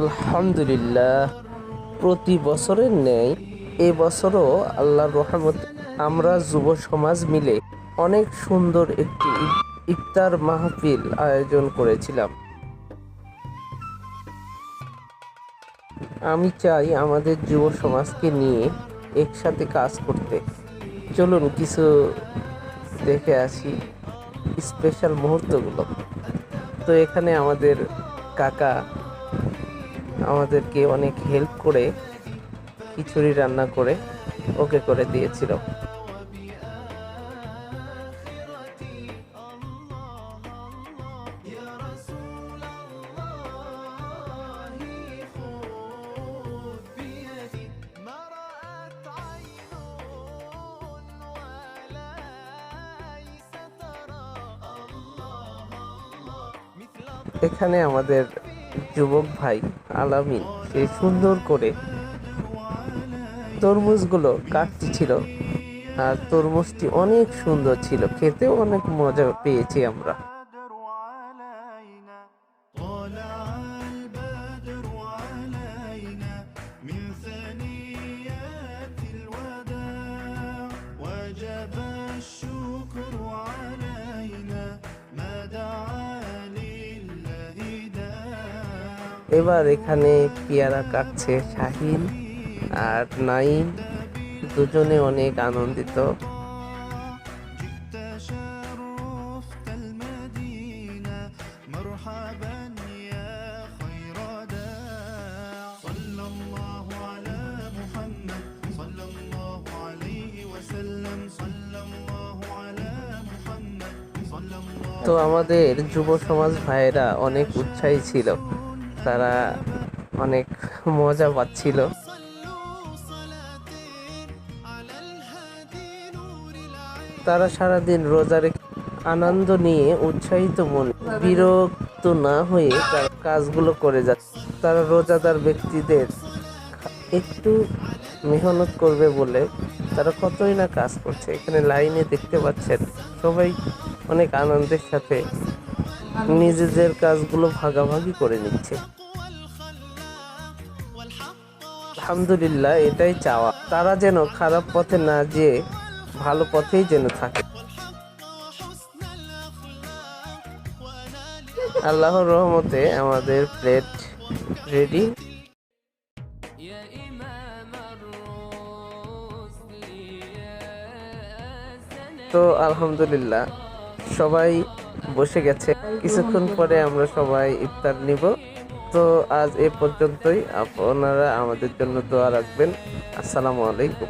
আলহামদুলিল্লাহ, প্রতি বছরের ন্যায় এবছরও আল্লাহর রহমত, আমরা যুব সমাজ মিলে অনেক সুন্দর একটি ইফতার মাহফিল আয়োজন করেছিলাম। আমি চাই আমাদের যুব সমাজকে নিয়ে একসাথে কাজ করতে। চলুন কিছু দেখে আসি স্পেশাল মুহূর্তগুলো। তো এখানে আমাদের কাকা আমাদেরকে অনেক হেল্প করে খিচুড়ি রান্না করে ওকে করে দিয়েছিল। এখানে আমাদের যুবক ভাই আলামিন সেই সুন্দর করে তরমুজগুলো কাটতেছিল আর তরমুজটি অনেক সুন্দর ছিল। খেতেও অনেক মজা পেয়েছি আমরা। এবার এখানে পেয়ারা কাটছে শাহিন আর নাইম দুজনে অনেক আনন্দিত। তো আমাদের যুব সমাজ ভাইয়েরা অনেক উৎসাহী ছিল। তারা অনেক মজা পাচ্ছিল। তারা সারাদিন রোজারে আনন্দ নিয়ে উৎসাহিত মনে, বিরক্ত না হয়ে তার কাজগুলো করে যাচ্ছে তারা রোজাদার ব্যক্তিদের একটু মেহনত করবে বলে তারা কতই না কাজ করছে। এখানে লাইনে দেখতে পাচ্ছেন সবাই অনেক আনন্দের সাথে নিজেদের কাজগুলো ভাগাভাগি করে নিচ্ছে। আলহামদুলিল্লাহ, এটাই চাওয়া। তারা যেন খারাপ পথে না যেয়ে ভালো পথেই যেন থাকে। আল্লাহর রহমতে আমাদের প্লেট রেডি। তো আলহামদুলিল্লাহ, সবাই বসে গেছে। কিছুক্ষণ পরে আমরা সবাই ইফতার নিব। তো আজ এ পর্যন্তই। আপনারা আমাদের জন্য দোয়া রাখবেন। আসসালামু আলাইকুম।